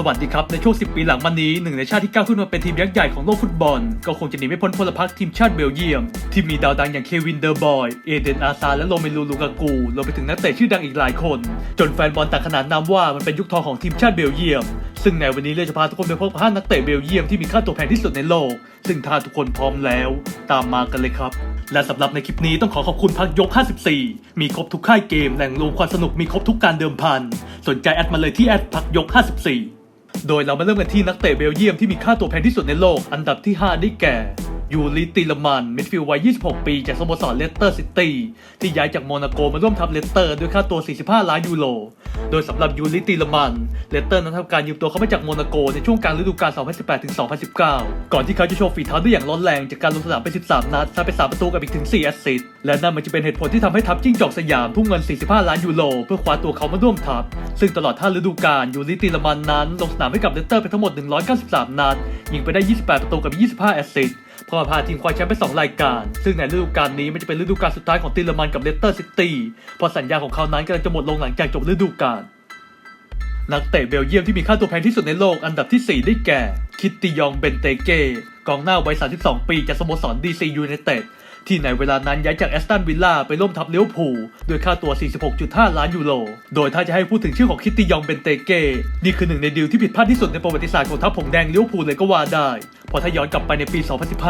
สวัสดีครับ ในช่วง 10 ปีหลังมานี้หนึ่งในชาติที่ก้าวขึ้นมาเป็นทีมยักษ์ใหญ่ของโลกฟุตบอล ก็คงจะหนีไม่พ้นพลพรรคทีมชาติเบลเยียม ที่มีดาวดังอย่างเควินเดอร์บอย เอเดนอาซาและโรเมลูลูกากูรวมไปถึงนักเตะชื่อดังอีกหลายคน จนแฟนบอลต่างขนานนามว่ามันเป็นยุคทองของทีมชาติเบลเยียม ซึ่งในวันนี้เราจะพาทุกคนไปพบกับห้านักเตะเบลเยียมที่มีค่าตัวแพงที่สุดในโลก ซึ่งถ้าทุกคนพร้อมแล้ว ตามมากันเลยครับและสำหรับในคลิปนี้ต้องขอขอบคุณพักยก 54 มีครบทุกค่ายเกมแหล่งรวมความสนุกมีครบทุกการเดิมพันสนใจแอดมาเลยที่แอดพักยก 54 โดยเรามาเริ่มกันที่นักเตะเบลเยียมที่มีค่าตัวแพงที่สุดในโลก อันดับที่ 5 ได้แก่ ยูริติลมันมิดฟิลด์วัย 26 ปี จากสโมสรเลสเตอร์ซิตี้ที่ย้ายจากโมนาโกมาร่วมทัพเลสเตอร์ด้วยค่าตัว 45 ล้านยูโร โดยสำหรับยูริติลมันเลสเตอร์นั้นทำการยืมตัวเขามาจากโมนาโกในช่วงกลางฤดูกาล 2018-2019 ก่อนที่เขาจะโชว์ฝีเท้าได้อย่างร้อนแรงจากการลงสนามไป 13 นัดซัดไป 3 ประตูกับอีกถึง 4 แอสซิสต์และนั่นมันจะเป็นเหตุผลที่ทำให้ทัพจิ้งจอกสยามทุ่มเงิน 45 ล้านยูโรเพื่อคว้าตัวเขามาร่วมทัพซึ่งตลอด5ฤดูกาลยูริติลมันนั้นลงสนามให้กับเลสเตอร์ไปทั้งหมด 193 นัดยิงไปได้ 28 ประตูกับ 25 แอสซิสต์ พอพาทีมคว้าแชมป์ไป2รายการ ซึ่งในฤดูกาลนี้มันจะเป็นฤดูกาลสุดท้ายของติลมันกับเลสเตอร์ซิตี้เพราะสัญญาของเขานั้นกำลังจะหมดลงหลังจากจบฤดูกาลนักเตะเบลเยียมที่มีค่าตัวแพงที่สุดในโลกอันดับที่ 4 ได้แก่ คิตติยองเบนเตเก้กองหน้าวัย 32 ปีจากสโมสรดีซียูไนเต็ดที่ในเวลานั้นย้ายจากแอสตันวิลล่าไปร่วมทัพเลี้ยวผูด้วยค่าตัว 46.5 ล้านยูโร โดยถ้าจะให้พูดถึงชื่อของคิตติยองเบนเตเก้ นี่คือหนึ่งในดีลที่ผิดพลาดที่สุดในประวัติศาสตร์ของทัพผงแดงเลี้ยวผูเลยก็ว่าได้เพราะถ้าย้อนกลับไปในปี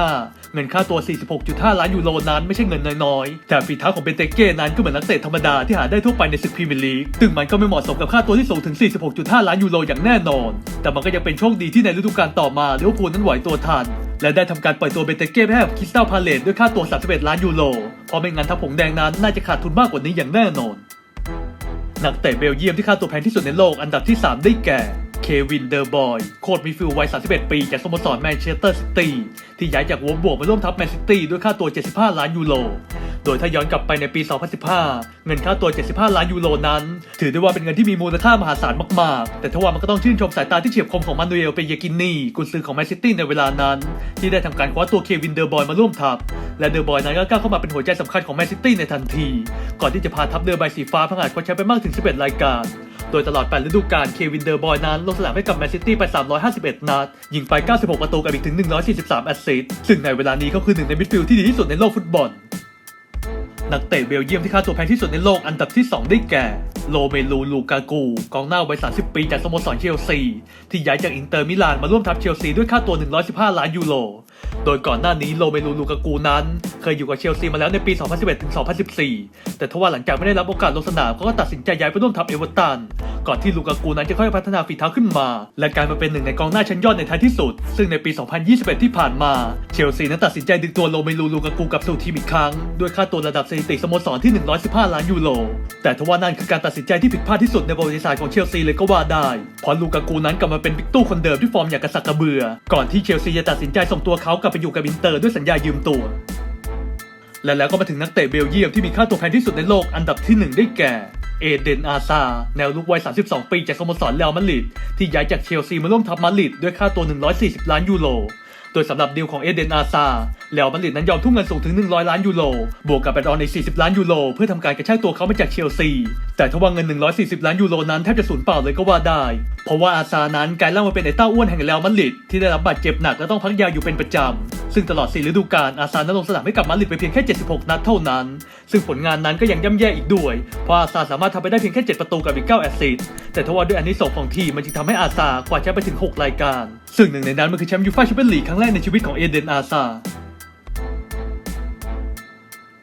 2015 เงินค่าตัว 46.5 ล้านยูโรนั้นไม่ใช่เงินน้อยๆ แต่ฝีเท้าของเบนเตเก้นั้นก็เหมือนนักเตะธรรมดาที่หาได้ทั่วไปในศึกพรีเมียร์ลีกซึ่งมันก็ไม่เหมาะสมกับค่าตัวที่สูงถึง 46.5 ล้านยูโรอย่างแน่นอน แต่มันก็ยังเป็นโชคดีที่ในฤดูกาลต่อมาลิเวอร์พูลนั้นไหวตัวทันและได้ทำการปล่อยตัวเบนเตเก้ให้กับคริสตัลพาเลตด้วยค่าตัว 31 ล้านยูโร เพราะไม่งั้นทัพผงแดงนั้นน่าจะขาดทุนมากกว่านี้อย่างแน่นอน นักเตะเบลเยียมที่ค่าตัวแพงที่สุดในโลกอันดับที่ 3 ได้แก่ เควินเดอร์บอย โค้ชมิฟิลวัย 31 ปี จากสโมสรแมนเชสเตอร์ซิตี้ที่ย้ายจากวอร์บวกมาร่วมทัพแมนซิตี้ด้วยค่าตัว 75 ล้านยูโร โดยถ้าย้อนกลับไปในปี 2015 เงินค่าตัว 75 ล้านยูโรนั้น ถือได้ว่าเป็นเงินที่มีมูลค่ามหาศาลมาก ๆ แต่ทว่ามันก็ต้องชื่นชมสายตาที่เฉียบคมของมานูเอลเปเยกินนีกุนซือของแมนซิตี้ในเวลานั้น ที่ได้ทำการคว้าตัวเควินเดอร์บอยมาร่วมทัพและเดอร์บอยนั้นก็ก้าวเข้ามาเป็นหัวใจสำคัญของแมนซิตี้ในทันที ก่อนที่จะพาทัพเรือใบสีฟ้าพังอาจคว้าแชมป์ไปมากถึง 11 รายการ โดยตลอด8ฤดูกาลเควินเดอร์บอยนั้นลงสนามให้กับแมนซิตี้ไป 351 นัด ยิงไป 96 ประตูกับอีกถึง 143 แอสซิสต์ซึ่งในเวลานี้เขาคือหนึ่งในมิดฟิลด์ที่ดีที่สุดในโลกฟุตบอล นักเตะเบลเยียมที่ค่าตัวแพงที่สุดในโลกอันดับที่ 2 ได้แก่โรเมลูลูกากู กองหน้าวัย 30 ปีจากสโมสรเชลซี ที่ย้ายจากอินเตอร์มิลานมาร่วมทัพเชลซีด้วยค่าตัว 115 ล้านยูโร โดยก่อนหน้านี้โรเมลูลูกากูนั้น เคยอยู่กับเชลซีมาแล้วในปี 2011-2014 แต่ทว่าหลังจากไม่ได้รับโอกาสลงสนามเขาก็ตัดสินใจย้ายไปร่วมทัพเอเวอร์ตัน ก่อนที่ลูกากูนั้นจะค่อยพัฒนาฝีเท้าขึ้นมา และกลายมาเป็นหนึ่งในกองหน้าชั้นยอดในท้ายที่สุด ซึ่งในปี 2021 ที่ผ่านมา เชลซีนั้นตัดสินใจดึงตัวโรเมลูลูกากูกลับสู่ทีมอีกครั้ง ด้วยค่าตัวระดับสถิติสโมสรที่ 115 ล้านยูโร แต่ทว่านั่นคือการตัดสินใจที่ผิดพลาดที่สุดในประวัติศาสตร์ของเชลซีเลยก็ว่าได้ เพราะลูกากูนั้นกลับมาเป็นบิ๊กตู้คนเดิมที่ฟอร์มอย่างกระสักกระเบือ ก่อนที่เชลซีจะตัดสินใจส่งตัวเขาขากลับไปอยู่กับอินเตอร์ด้วยสัญญายืมตัว และแล้วก็มาถึงนักเตะเบลเยียมที่มีค่าตัวแพงที่สุดในโลกอันดับที่ 1 ได้แก่ เอเดนอาซา แนวลุกวัย 32 ปีจากสโมสรเรอัลมาดริดที่ย้ายจากเชลซีมาร่วมทัพมาดริดด้วยค่าตัว 140 ล้านยูโร โดยสำหรับดีลของเอเดนอาซาเรอัลมาดริดนั้นยอมทุ่มเงินสูงถึง 100 ล้านยูโร บวกกับแอดออนใน40 ล้านยูโร เพื่อทำการกระชากตัวเขามาจากเชลซี แต่ทว่าเงิน 140 ล้านยูโรนั้นแทบจะสูญเปล่าเลยก็ว่าได้ เพราะว่าอาซานั้นกลายร่างมาเป็นไอ้เต้าอ้วนแห่งเรอัลมาดริดที่ได้รับบาดเจ็บหนักและต้องพักยาอยู่เป็นประจำซึ่งตลอด 4 ฤดูกาลอาซานั้นลงสนามให้กับมาดริดไปเพียงแค่ 76 นัดเท่านั้น ซึ่งผลงานนั้นก็ยังย่ำแย่อีกด้วย เพราะอาซาสามารถทำไปได้เพียงแค่ 7 ประตูกับอีก 9 แอสซิสต์แต่ทว่าด้วยอันนี้สองของทีมมันจึงทำให้อาซาคว้าแชมป์ไปถึง 6 รายการ ซึ่งหนึ่งในนั้นมันคือแชมป์ยูฟ่าแชมเปี้ยนลีกครั้งแรกในชีวิตของเอเดนอาซา